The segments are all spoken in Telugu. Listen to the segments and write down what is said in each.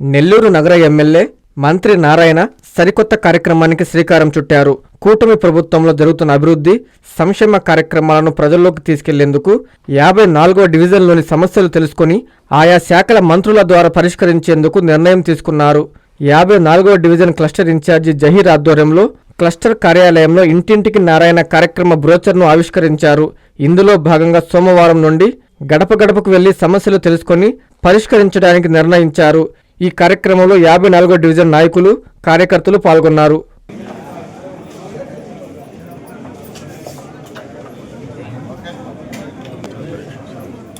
నెల్లూరు నగర ఎమ్మెల్యే మంత్రి నారాయణ సరికొత్త కార్యక్రమానికి శ్రీకారం చుట్టారు. కూటమి ప్రభుత్వంలో జరుగుతున్న అభివృద్ధి సంక్షేమ కార్యక్రమాలను ప్రజల్లోకి తీసుకెళ్ళేందుకు యాభై నాలుగవ డివిజన్లోని సమస్యలు తెలుసుకొని ఆయా శాఖల మంత్రుల ద్వారా పరిష్కరించేందుకు నిర్ణయం తీసుకున్నారు. యాభై నాలుగవ డివిజన్ క్లస్టర్ ఇన్ఛార్జి జహీర్ ఆధ్వర్యంలో క్లస్టర్ కార్యాలయంలో ఇంటింటికి నారాయణ కార్యక్రమ బ్రోచర్ను ఆవిష్కరించారు. ఇందులో భాగంగా సోమవారం నుండి గడప గడపకు వెళ్ళి సమస్యలు తెలుసుకొని పరిష్కరించడానికి నిర్ణయించారు. ఈ కార్యక్రమంలో యాభై నాలుగో డివిజన్ నాయకులు కార్యకర్తలు పాల్గొన్నారు.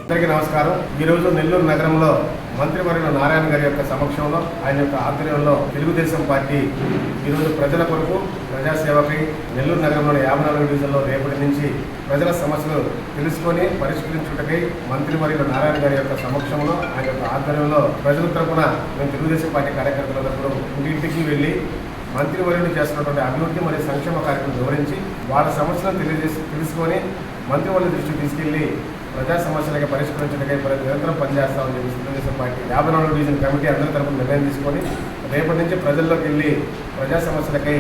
అందరికీ నమస్కారం. ఈరోజు నెల్లూరు నగరంలో మంత్రివర్యులు నారాయణ గారి యొక్క సమక్షంలో ఆయన యొక్క ఆధ్వర్యంలో తెలుగుదేశం పార్టీ ఈరోజు ప్రజల కొరకు ప్రజాసేవకై నెల్లూరు నగరంలోని యాభై నాలుగు డివిజన్లో రేపటి నుంచి ప్రజల సమస్యలు తెలుసుకొని పరిష్కరించుటకై మంత్రివర్యులు నారాయణ గారి యొక్క సమక్షంలో ఆయన యొక్క ఆధ్వర్యంలో ప్రజల తరపున మేము తెలుగుదేశం పార్టీ కార్యకర్తలందరూ ఇంటింటికి వెళ్ళి మంత్రివర్యులు చేస్తున్నటువంటి అభివృద్ధి మరియు సంక్షేమ కార్యక్రమం వివరించి వాళ్ళ సమస్యలను తెలియజేసి తెలుసుకొని మంత్రివర్యుల దృష్టికి తీసుకెళ్ళి ప్రజా సమస్యలకి పరిష్కరించడానికి నిరంతరం పనిచేస్తామని చెప్పి తెలుగుదేశం పార్టీ యాభై నాలుగు డివిజన్ కమిటీ అందరి తరపున నిర్ణయం తీసుకొని రేపటి నుంచి ప్రజల్లోకి వెళ్ళి ప్రజా సమస్యలకై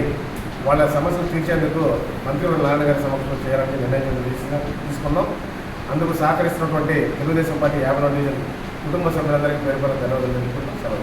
వాళ్ళ సమస్యలు తీర్చేందుకు మంత్రివర్గ నారాయణ గారి సమక్షంలో చేయాలని నిర్ణయం తీసుకున్నాం తీసుకున్నాం. అందుకు సహకరిస్తున్నటువంటి తెలుగుదేశం పార్టీ యాభై నాలుగు డివిజన్ కుటుంబ సభ్యులందరికీ పేరు పేరు ధన్యవాదాలు తెలుపుకుంటూ సెలవు.